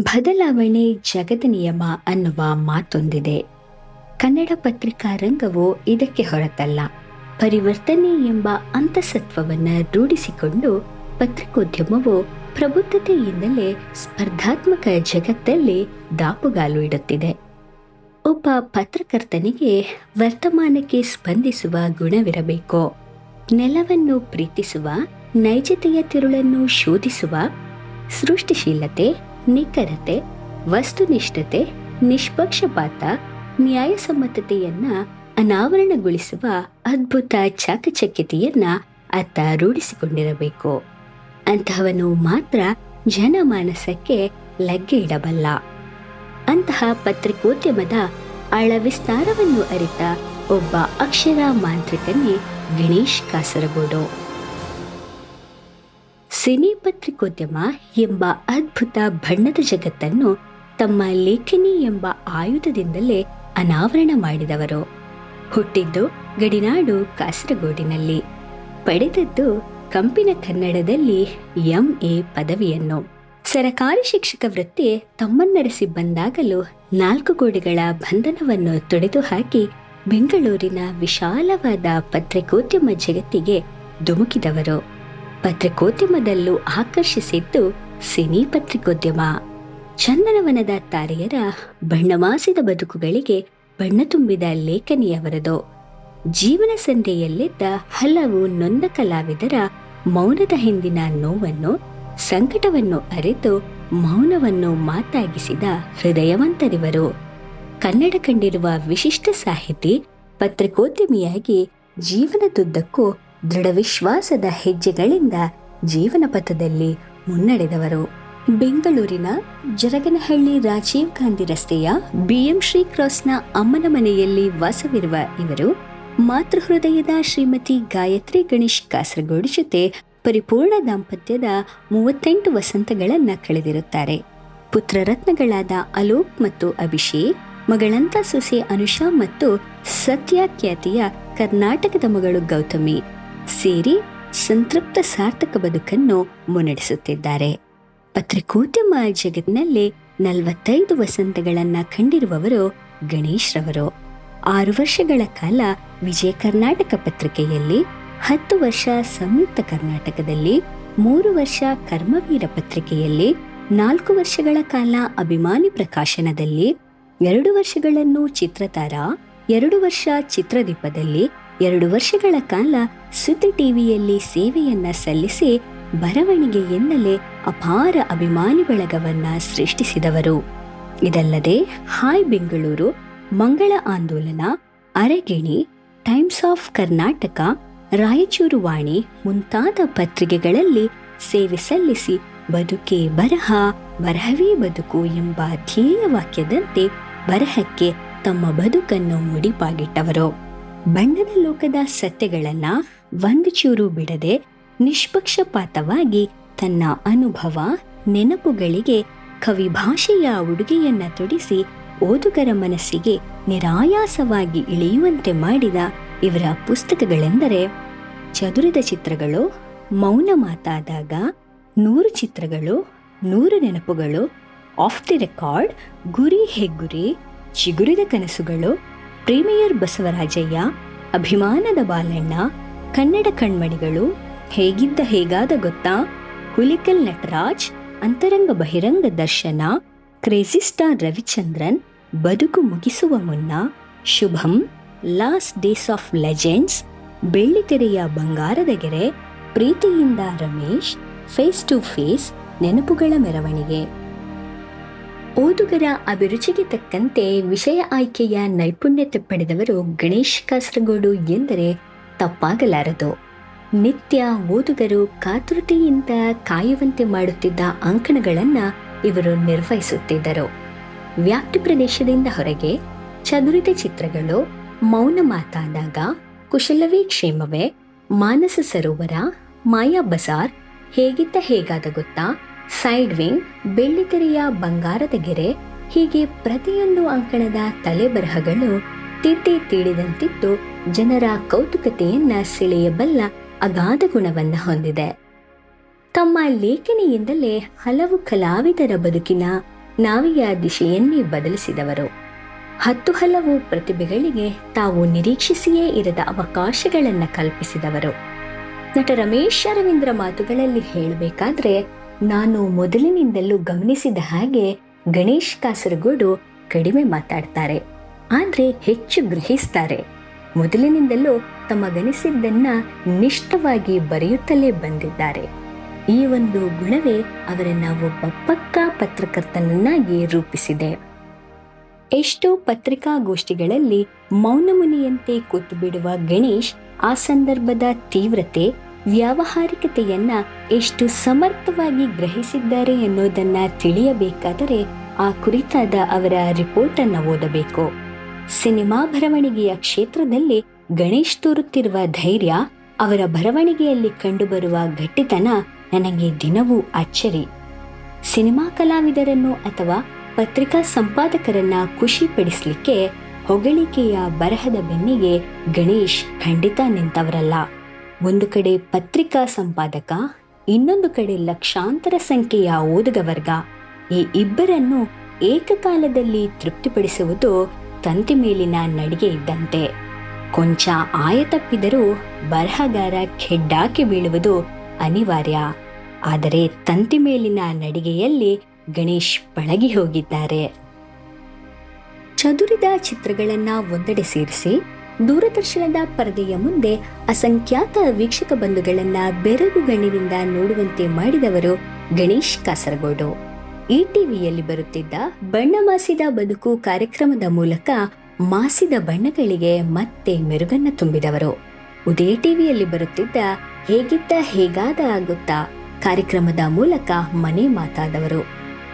ಬದಲಾವಣೆ ಜಗದ ನಿಯಮ ಅನ್ನುವ ಮಾತೊಂದಿದೆ. ಕನ್ನಡ ಪತ್ರಿಕಾ ರಂಗವು ಇದಕ್ಕೆ ಹೊರತಲ್ಲ. ಪರಿವರ್ತನೆ ಎಂಬ ಅಂತಸತ್ವವನ್ನು ರೂಢಿಸಿಕೊಂಡು ಪತ್ರಿಕೋದ್ಯಮವು ಪ್ರಬುದ್ಧತೆಯಿಂದಲೇ ಸ್ಪರ್ಧಾತ್ಮಕ ಜಗತ್ತಲ್ಲಿ ದಾಪುಗಾಲು ಇಡುತ್ತಿದೆ. ಒಬ್ಬ ಪತ್ರಕರ್ತನಿಗೆ ವರ್ತಮಾನಕ್ಕೆ ಸ್ಪಂದಿಸುವ ಗುಣವಿರಬೇಕು. ನೆಲವನ್ನು ಪ್ರೀತಿಸುವ, ನೈಜತೆಯ ತಿರುಳನ್ನು ಶೋಧಿಸುವ, ಸೃಷ್ಟಿಶೀಲತೆ ನಿಖರತೆ, ವಸ್ತುನಿಷ್ಠತೆ, ನಿಷ್ಪಕ್ಷಪಾತ, ನ್ಯಾಯಸಮ್ಮತತೆಯನ್ನ ಅನಾವರಣಗೊಳಿಸುವ ಅದ್ಭುತ ಚಾಕಚಕ್ಯತೆಯನ್ನ ಅತ್ತ ರೂಢಿಸಿಕೊಂಡಿರಬೇಕು. ಅಂತಹವನು ಮಾತ್ರ ಜನಮಾನಸಕ್ಕೆ ಲಗ್ಗೆ ಇಡಬಲ್ಲ. ಅಂತಹ ಪತ್ರಿಕೋದ್ಯಮದ ಆಳ ವಿಸ್ತಾರವನ್ನು ಅರಿತ ಒಬ್ಬ ಅಕ್ಷರ ಮಾಂತ್ರಿಕನೇ ಗಣೇಶ್ ಕಾಸರಗೋಡು. ಸಿನಿ ಪತ್ರಿಕೋದ್ಯಮ ಎಂಬ ಅದ್ಭುತ ಬಣ್ಣದ ಜಗತ್ತನ್ನು ತಮ್ಮ ಲೇಖನಿ ಎಂಬ ಆಯುಧದಿಂದಲೇ ಅನಾವರಣ ಮಾಡಿದವರು. ಹುಟ್ಟಿದ್ದು ಗಡಿನಾಡು ಕಾಸರಗೋಡಿನಲ್ಲಿ. ಪಡೆದದ್ದು ಕಂಪಿನ ಕನ್ನಡದಲ್ಲಿ ಎಂ ಎ ಪದವಿಯನ್ನು. ಸರಕಾರಿ ಶಿಕ್ಷಕ ವೃತ್ತಿ ತಮ್ಮನ್ನರೆಸಿ ಬಂದಾಗಲೂ ನಾಲ್ಕು ಗೋಡೆಗಳ ಬಂಧನವನ್ನು ತೊಡೆದು ಹಾಕಿ ಬೆಂಗಳೂರಿನ ವಿಶಾಲವಾದ ಪತ್ರಿಕೋದ್ಯಮ ಜಗತ್ತಿಗೆ ಧುಮುಕಿದವರು. ಪತ್ರಿಕೋದ್ಯಮದಲ್ಲೂ ಆಕರ್ಷಿಸಿದ್ದು ಸಿನಿ ಪತ್ರಿಕೋದ್ಯಮ. ಚಂದನವನದ ತಾರೆಯರ ಬಣ್ಣಮಾಸಿದ ಬದುಕುಗಳಿಗೆ ಬಣ್ಣ ತುಂಬಿದ ಲೇಖನಿಯವರದು. ಜೀವನ ಸಂಧೆಯಲ್ಲಿದ್ದ ಹಲವು ನೊಂದ ಕಲಾವಿದರ ಮೌನದ ಹಿಂದಿನ ನೋವನ್ನು, ಸಂಕಟವನ್ನು ಅರಿತು ಮೌನವನ್ನು ಮಾತಾಗಿಸಿದ ಹೃದಯವಂತರಿವರು. ಕನ್ನಡ ಕಂಡಿರುವ ವಿಶಿಷ್ಟ ಸಾಹಿತಿ, ಪತ್ರಿಕೋದ್ಯಮಿಯಾಗಿ ಜೀವನದುದ್ದಕ್ಕೂ ದೃಢ ವಿಶ್ವಾಸದ ಹೆಜ್ಜೆಗಳಿಂದ ಜೀವನ ಪಥದಲ್ಲಿ ಮುನ್ನಡೆದವರು. ಬೆಂಗಳೂರಿನ ಜರಗನಹಳ್ಳಿ ರಾಜೀವ್ ಗಾಂಧಿ ರಸ್ತೆಯ ಬಿಎಂ ಶ್ರೀ ಕ್ರಾಸ್ನ ಅಮ್ಮನ ಮನೆಯಲ್ಲಿ ವಾಸವಿರುವ ಇವರು ಮಾತೃಹೃದಯದ ಶ್ರೀಮತಿ ಗಾಯತ್ರಿ ಗಣೇಶ್ ಕಾಸರಗೋಡು ಜೊತೆ ಪರಿಪೂರ್ಣ ದಾಂಪತ್ಯದ ಮೂವತ್ತೆಂಟು ವಸಂತಗಳನ್ನು ಕಳೆದಿರುತ್ತಾರೆ. ಪುತ್ರರತ್ನಗಳಾದ ಅಲೋಕ್ ಮತ್ತು ಅಭಿಷೇಕ್, ಮಗಳಂತ ಸೊಸೆ ಅನುಷಾ ಮತ್ತು ಸತ್ಯಾಖ್ಯಾತಿಯ ಕರ್ನಾಟಕದ ಮಗಳು ಗೌತಮಿ. ಸೇರಿ ಸಂತೃಪ್ತ ಸಾರ್ಥಕ ಬದುಕನ್ನು ಮುನ್ನಡೆಸುತ್ತಿದ್ದಾರೆ. ಪತ್ರಿಕೋದ್ಯಮ ಜಗತ್ತಿನಲ್ಲಿ ನಲವತ್ತೈದು ವಸಂತಗಳನ್ನ ಕಂಡಿರುವವರು ಗಣೇಶ್ ರವರು ಆರು ವರ್ಷಗಳ ಕಾಲ ವಿಜಯ ಕರ್ನಾಟಕ ಪತ್ರಿಕೆಯಲ್ಲಿ, ಹತ್ತು ವರ್ಷ ಸಂಯುಕ್ತ ಕರ್ನಾಟಕದಲ್ಲಿ, ಮೂರು ವರ್ಷ ಕರ್ಮವೀರ ಪತ್ರಿಕೆಯಲ್ಲಿ, ನಾಲ್ಕು ವರ್ಷಗಳ ಕಾಲ ಅಭಿಮಾನಿ ಪ್ರಕಾಶನದಲ್ಲಿ, ಎರಡು ವರ್ಷಗಳನ್ನು ಚಿತ್ರತಾರ, ಎರಡು ವರ್ಷ ಚಿತ್ರದೀಪದಲ್ಲಿ, ಎರಡು ವರ್ಷಗಳ ಕಾಲ ಸುದ್ದಿ ಟಿವಿಯಲ್ಲಿ ಸೇವೆಯನ್ನ ಸಲ್ಲಿಸಿ ಬರವಣಿಗೆಯಿಂದಲೇ ಅಪಾರ ಅಭಿಮಾನಿ ಬಳಗವನ್ನ ಸೃಷ್ಟಿಸಿದವರು. ಇದಲ್ಲದೆ hi Bengaluru, Mangala Andolana, Aragini, Times of Karnataka, Raichur Vani ಮುಂತಾದ ಪತ್ರಿಕೆಗಳಲ್ಲಿ ಸೇವೆ ಸಲ್ಲಿಸಿ ಬದುಕೆ ಬರಹ, ಬರಹವೇ ಬದುಕು ಎಂಬ ಧ್ಯೇಯ ವಾಕ್ಯದಂತೆ ಬರಹಕ್ಕೆ ತಮ್ಮ ಬದುಕನ್ನು ಮುಡಿಪಾಗಿಟ್ಟವರು. ಬಣ್ಣದ ಲೋಕದ ಸತ್ಯಗಳನ್ನ ಒಂದು ಚೂರು ಬಿಡದೆ ನಿಷ್ಪಕ್ಷಪಾತವಾಗಿ ತನ್ನ ಅನುಭವ, ನೆನಪುಗಳಿಗೆ ಕವಿ ಭಾಷೆಯ ಉಡುಗೆಯನ್ನ ತೊಡಿಸಿ ಓದುಗರ ಮನಸ್ಸಿಗೆ ನಿರಾಯಾಸವಾಗಿ ಇಳಿಯುವಂತೆ ಮಾಡಿದ ಇವರ ಪುಸ್ತಕಗಳೆಂದರೆ ಚದುರಿದ ಚಿತ್ರಗಳು, ಮೌನ ಮಾತಾದಾಗ ನೂರು ಚಿತ್ರಗಳು, ನೂರು ನೆನಪುಗಳು, ಆಫ್ ದಿ ರೆಕಾರ್ಡ್, ಗುರಿ ಹೆಗ್ಗುರಿ ಚಿಗುರಿದ ಕನಸುಗಳು ಪ್ರೀಮಿಯರ್ ಬಸವರಾಜಯ್ಯ, ಅಭಿಮಾನದ ಬಾಲಣ್ಣ, ಕನ್ನಡ ಕಣ್ಮಣಿಗಳು, ಹೇಗಿದ್ದ ಹೇಗಾದ ಗೊತ್ತಾ? ಹುಲಿಕಲ್ ನಟರಾಜ್, ಅಂತರಂಗ ಬಹಿರಂಗ ದರ್ಶನ, ಕ್ರೇಜಿ ಸ್ಟಾರ್ ರವಿಚಂದ್ರನ್, ಬದುಕು ಮುಗಿಸುವ ಮುನ್ನ, ಶುಭಂ, ಲಾಸ್ಟ್ ಡೇಸ್ ಆಫ್ ಲೆಜೆಂಡ್ಸ್, ಬೆಳ್ಳಿತೆರೆಯ ಬಂಗಾರದ ಗೆರೆ ಪ್ರೀತಿಯಿಂದ ರಮೇಶ್, ಫೇಸ್ ಟು ಫೇಸ್ ನೆನಪುಗಳ ಮೆರವಣಿಗೆ. ಓದುಗರ ಅಭಿರುಚಿಗೆ ತಕ್ಕಂತೆ ವಿಷಯ ಆಯ್ಕೆಯ ನೈಪುಣ್ಯತೆ ಪಡೆದವರು ಗಣೇಶ್ ಕಾಸರಗೋಡು ಎಂದರೆ ತಪ್ಪಾಗಲಾರದು. ನಿತ್ಯ ಓದುಗರು ಕಾತುರತೆಯಿಂದ ಕಾಯುವಂತೆ ಮಾಡುತ್ತಿದ್ದ ಅಂಕಣಗಳನ್ನು ಇವರು ನಿರ್ವಹಿಸುತ್ತಿದ್ದರು. ವ್ಯಾಪ್ತಿ ಪ್ರದೇಶದಿಂದ ಹೊರಗೆ ಚದುರಿದ ಚಿತ್ರಗಳು, ಮೌನ ಮಾತಾದಾಗ ಕುಶಲವೇ ಕ್ಷೇಮವೇ, ಮಾನಸ ಸರೋವರ, ಮಾಯಾ ಬಜಾರ್, ಹೇಗಿದ್ದ ಹೇಗಾದ ಗೊತ್ತಾ? ಸೈಡ್ ವಿಂಗ್ ಬೆಳ್ಳಿತೆರೆಯ ಬಂಗಾರದ ಗೆರೆ, ಹೀಗೆ ಪ್ರತಿಯೊಂದು ಅಂಕಣದ ತಲೆಬರಹಗಳು ತಿದ್ದಿ ತಿಳಿದಂತಿದ್ದು ಜನರ ಕೌತುಕತೆಯನ್ನ ಸೆಳೆಯಬಲ್ಲ ಅಗಾಧ ಗುಣವನ್ನ ಹೊಂದಿದೆ. ತಮ್ಮ ಲೇಖನಿಯಿಂದಲೇ ಹಲವು ಕಲಾವಿದರ ಬದುಕಿನ ನಾವಿಯ ದಿಶೆಯನ್ನೇ ಬದಲಿಸಿದವರು. ಹತ್ತು ಹಲವು ಪ್ರತಿಭೆಗಳಿಗೆ ತಾವು ನಿರೀಕ್ಷಿಸಿಯೇ ಇರದ ಅವಕಾಶಗಳನ್ನು ಕಲ್ಪಿಸಿದವರು. ನಟ ರಮೇಶ್ ಅರವಿಂದ್ರ ಮಾತುಗಳಲ್ಲಿ ಹೇಳಬೇಕಾದ್ರೆ ನಾನು ಮೊದಲಿನಿಂದಲೂ ಗಮನಿಸಿದ ಹಾಗೆ ಗಣೇಶ್ ಕಾಸರಗೋಡು ಕಡಿಮೆ ಮಾತಾಡ್ತಾರೆ, ಆದರೆ ಹೆಚ್ಚು ಗ್ರಹಿಸ್ತಾರೆ. ಮೊದಲಿನಿಂದಲೂ ತಮ್ಮ ತಮಗನಿಸಿದ್ದನ್ನ ನಿಷ್ಠವಾಗಿ ಬರೆಯುತ್ತಲೇ ಬಂದಿದ್ದಾರೆ. ಈ ಒಂದು ಗುಣವೇ ಅವರನ್ನ ಒಬ್ಬ ಪಕ್ಕಾ ಪತ್ರಕರ್ತನನ್ನಾಗಿ ರೂಪಿಸಿದೆ. ಎಷ್ಟೋ ಪತ್ರಿಕಾಗೋಷ್ಠಿಗಳಲ್ಲಿ ಮೌನಮುನಿಯಂತೆ ಕೂತು ಬಿಡುವ ಗಣೇಶ್ ಆ ಸಂದರ್ಭದ ತೀವ್ರತೆ ವ್ಯಾವಹಾರಿಕತೆಯನ್ನ ಎಷ್ಟು ಸಮರ್ಥವಾಗಿ ಗ್ರಹಿಸಿದ್ದಾರೆ ಎನ್ನುವುದನ್ನ ತಿಳಿಯಬೇಕಾದರೆ ಆ ಕುರಿತಾದ ಅವರ ರಿಪೋರ್ಟ್ ಅನ್ನ ಓದಬೇಕು. ಸಿನಿಮಾ ಬರವಣಿಗೆಯ ಕ್ಷೇತ್ರದಲ್ಲಿ ಗಣೇಶ್ ತೋರುತ್ತಿರುವ ಧೈರ್ಯ, ಅವರ ಬರವಣಿಗೆಯಲ್ಲಿ ಕಂಡುಬರುವ ಗಟ್ಟಿತನ ನನಗೆ ದಿನವೂ ಅಚ್ಚರಿ. ಸಿನಿಮಾ ಕಲಾವಿದರನ್ನು ಅಥವಾ ಪತ್ರಿಕಾ ಸಂಪಾದಕರನ್ನ ಖುಷಿಪಡಿಸಲಿಕ್ಕೆ ಹೊಗಳಿಕೆಯ ಬರಹದ ಬೆನ್ನಿಗೆ ಗಣೇಶ್ ಖಂಡಿತ ನಿಂತವರಲ್ಲ. ಒಂದು ಕಡೆ ಪತ್ರಿಕಾ ಸಂಪಾದಕ, ಇನ್ನೊಂದು ಕಡೆ ಲಕ್ಷಾಂತರ ಸಂಖ್ಯೆಯ ಓದುಗ ವರ್ಗ. ಈ ಇಬ್ಬರನ್ನು ಏಕಕಾಲದಲ್ಲಿ ತೃಪ್ತಿಪಡಿಸುವುದು ತಂತಿ ಮೇಲಿನ ನಡಿಗೆ ಇದ್ದಂತೆ. ಕೊಂಚ ಆಯ ತಪ್ಪಿದರೂ ಬರಹಗಾರ ಖೆಡ್ಡಾಕಿ ಬೀಳುವುದು ಅನಿವಾರ್ಯ. ಆದರೆ ತಂತಿ ಮೇಲಿನ ನಡಿಗೆಯಲ್ಲಿ ಗಣೇಶ್ ಪಳಗಿ ಹೋಗಿದ್ದಾರೆ. ಚದುರಿದ ಚಿತ್ರಗಳನ್ನು ಒಂದೆಡೆ ಸೇರಿಸಿ ದೂರದರ್ಶನದ ಪರದೆಯ ಮುಂದೆ ಅಸಂಖ್ಯಾತ ವೀಕ್ಷಕ ಬಂಧುಗಳನ್ನ ಬೆರಗು ಗಣ್ಣಿನಿಂದ ನೋಡುವಂತೆ ಮಾಡಿದವರು ಗಣೇಶ್ ಕಾಸರಗೋಡು. ಈ ಟಿವಿಯಲ್ಲಿ ಬರುತ್ತಿದ್ದ ಬಣ್ಣ ಮಾಸಿದ ಬದುಕು ಕಾರ್ಯಕ್ರಮದ ಮೂಲಕ ಮಾಸಿದ ಬಣ್ಣಗಳಿಗೆ ಮತ್ತೆ ಮೆರುಗನ್ನ ತುಂಬಿದವರು. ಉದಯ ಟಿವಿಯಲ್ಲಿ ಬರುತ್ತಿದ್ದ ಹೇಗಿದ್ದ ಹೇಗಾದ ಆಗುತ್ತಾ ಕಾರ್ಯಕ್ರಮದ ಮೂಲಕ ಮನೆ ಮಾತಾದವರು.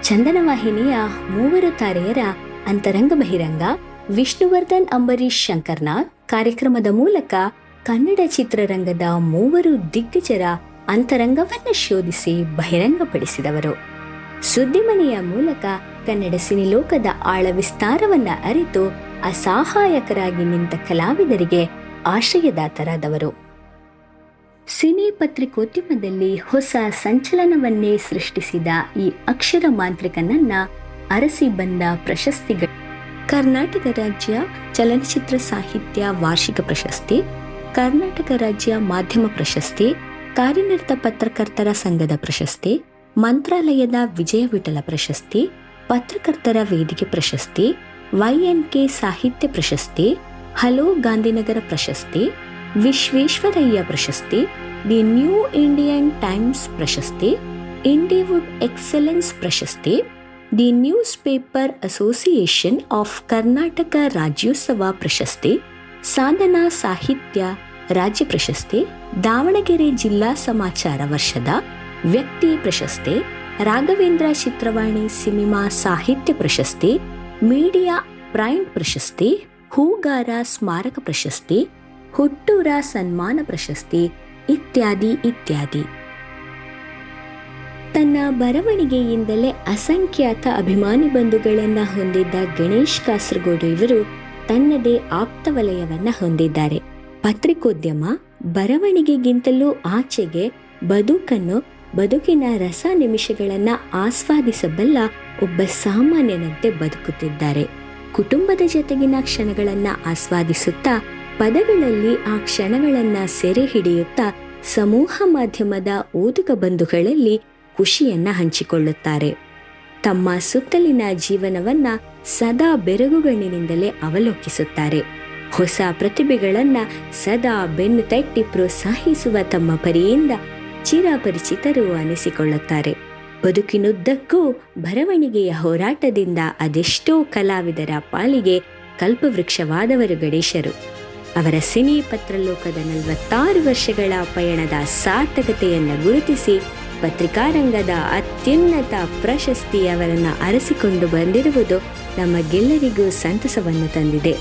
ಚಂದನ ವಾಹಿನಿಯ ಮೂವರು ತಾರೆಯರ ಅಂತರಂಗ ಬಹಿರಂಗ ವಿಷ್ಣುವರ್ಧನ್ ಅಂಬರೀಶ್ ಶಂಕರ್ನಾಥ್ ಕಾರ್ಯಕ್ರಮದ ಮೂಲಕ ಕನ್ನಡ ಚಿತ್ರರಂಗದ ಮೂವರು ದಿಗ್ಗಜರ ಅಂತರಂಗವನ್ನು ಶೋಧಿಸಿ ಬಹಿರಂಗಪಡಿಸಿದವರು. ಸುದ್ದಿಮನೆಯ ಮೂಲಕ ಕನ್ನಡ ಸಿನಿಲೋಕದ ಆಳ ವಿಸ್ತಾರವನ್ನ ಅರಿತು ಅಸಹಾಯಕರಾಗಿ ನಿಂತ ಕಲಾವಿದರಿಗೆ ಆಶ್ರಯದಾತರಾದವರು. ಸಿನಿ ಪತ್ರಿಕೋದ್ಯಮದಲ್ಲಿ ಹೊಸ ಸಂಚಲನವನ್ನೇ ಸೃಷ್ಟಿಸಿದ ಈ ಅಕ್ಷರ ಮಾಂತ್ರಿಕನನ್ನ ಅರಸಿ ಬಂದ ಪ್ರಶಸ್ತಿಗಳು ಕರ್ನಾಟಕ ರಾಜ್ಯ ಚಲನಚಿತ್ರ ಸಾಹಿತ್ಯ ವಾರ್ಷಿಕ ಪ್ರಶಸ್ತಿ, ಕರ್ನಾಟಕ ರಾಜ್ಯ ಮಾಧ್ಯಮ ಪ್ರಶಸ್ತಿ, ಕಾರ್ಯನಿರತ ಪತ್ರಕರ್ತರ ಸಂಘದ ಪ್ರಶಸ್ತಿ, ಮಂತ್ರಾಲಯದ ವಿಜಯ ವಿಠಲ ಪ್ರಶಸ್ತಿ, ಪತ್ರಕರ್ತರ ವೇದಿಕೆ ಪ್ರಶಸ್ತಿ ವೈಎನ್ಕೆ ಸಾಹಿತ್ಯ ಪ್ರಶಸ್ತಿ, ಹಲೋ ಗಾಂಧಿನಗರ ಪ್ರಶಸ್ತಿ, ವಿಶ್ವೇಶ್ವರಯ್ಯ ಪ್ರಶಸ್ತಿ, ದಿ ನ್ಯೂ ಇಂಡಿಯನ್ ಟೈಮ್ಸ್ ಪ್ರಶಸ್ತಿ, ಇಂಡಿವುಡ್ ಎಕ್ಸಲೆನ್ಸ್ ಪ್ರಶಸ್ತಿ the newspaper association of Karnataka Rajyotsava ಪ್ರಶಸ್ತಿ ಸಾಧನಾ ಸಾಹಿತ್ಯ ರಾಜ್ಯ ಪ್ರಶಸ್ತಿ ದಾವಣಗೆರೆ ಜಿಲ್ಲಾ ಸಮಾಚಾರ ವರ್ಷದ ವ್ಯಕ್ತಿ ಪ್ರಶಸ್ತಿ ರಾಘವೇಂದ್ರ ಚಿತ್ರವಾಣಿ ಸಿನಿಮಾ ಸಾಹಿತ್ಯ ಪ್ರಶಸ್ತಿ ಮೀಡಿಯಾ ಪ್ರೈಮ್ ಪ್ರಶಸ್ತಿ ಹೂಗಾರ ಸ್ಮಾರಕ ಪ್ರಶಸ್ತಿ ಹುಟ್ಟೂರ ಸನ್ಮಾನ ಪ್ರಶಸ್ತಿ ಇತ್ಯಾದಿ ಇತ್ಯಾದಿ ತನ್ನ ಬರವಣಿಗೆಯಿಂದಲೇ ಅಸಂಖ್ಯಾತ ಅಭಿಮಾನಿ ಬಂಧುಗಳನ್ನು ಹೊಂದಿದ್ದ ಗಣೇಶ್ ಕಾಸರಗೋಡು ಇವರು ತನ್ನದೇ ಆಪ್ತ ವಲಯವನ್ನ ಹೊಂದಿದ್ದಾರೆ. ಪತ್ರಿಕೋದ್ಯಮ ಬರವಣಿಗೆಗಿಂತಲೂ ಆಚೆಗೆ ಬದುಕನ್ನು ಬದುಕಿನ ರಸ ನಿಮಿಷಗಳನ್ನು ಆಸ್ವಾದಿಸಬಲ್ಲ ಒಬ್ಬ ಸಾಮಾನ್ಯನಂತೆ ಬದುಕುತ್ತಿದ್ದಾರೆ. ಕುಟುಂಬದ ಜೊತೆಗಿನ ಕ್ಷಣಗಳನ್ನು ಆಸ್ವಾದಿಸುತ್ತಾ ಪದಗಳಲ್ಲಿ ಆ ಕ್ಷಣಗಳನ್ನು ಸೆರೆ ಹಿಡಿಯುತ್ತಾ ಸಮೂಹ ಮಾಧ್ಯಮದ ಓದುಗ ಬಂಧುಗಳಲ್ಲಿ ಖುಷಿಯನ್ನ ಹಂಚಿಕೊಳ್ಳುತ್ತಾರೆ. ತಮ್ಮ ಸುತ್ತಲಿನ ಜೀವನವನ್ನ ಸದಾ ಬೆರಗುಗಣ್ಣಿನಿಂದಲೇ ಅವಲೋಕಿಸುತ್ತಾರೆ. ಹೊಸ ಪ್ರತಿಭೆಗಳನ್ನ ಸದಾ ಬೆನ್ನು ತಟ್ಟಿ ಪ್ರೋತ್ಸಾಹಿಸುವ ತಮ್ಮ ಪರಿಯಿಂದ ಚಿರಪರಿಚಿತರು ಅನಿಸಿಕೊಳ್ಳುತ್ತಾರೆ. ಬದುಕಿನುದ್ದಕ್ಕೂ ಬರವಣಿಗೆಯ ಹೋರಾಟದಿಂದ ಅದೆಷ್ಟೋ ಕಲಾವಿದರ ಪಾಲಿಗೆ ಕಲ್ಪವೃಕ್ಷವಾದವರು ಗಣೇಶರು. ಅವರ ಸಿನಿ ಪತ್ರಲೋಕದ ನಲವತ್ತಾರು ವರ್ಷಗಳ ಪಯಣದ ಸಾರ್ಥಕತೆಯನ್ನು ಗುರುತಿಸಿ ಪತ್ರಿಕಾರಂಗದ ಅತ್ಯುನ್ನತ ಪ್ರಶಸ್ತಿ ಅವರನ್ನು ಅರಸಿಕೊಂಡು ಬಂದಿರುವುದು ನಮಗೆಲ್ಲರಿಗೂ ಸಂತಸವನ್ನು ತಂದಿದೆ.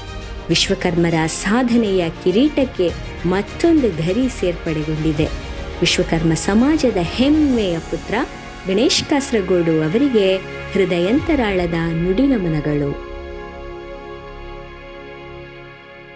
ವಿಶ್ವಕರ್ಮರ ಸಾಧನೆಯ ಕಿರೀಟಕ್ಕೆ ಮತ್ತೊಂದು ಧರಿ ಸೇರ್ಪಡೆಗೊಂಡಿದೆ. ವಿಶ್ವಕರ್ಮ ಸಮಾಜದ ಹೆಮ್ಮೆಯ ಪುತ್ರ ಗಣೇಶ್ ಕಾಸರಗೋಡು ಅವರಿಗೆ ಹೃದಯಂತರಾಳದ ನುಡಿನಮನಗಳು.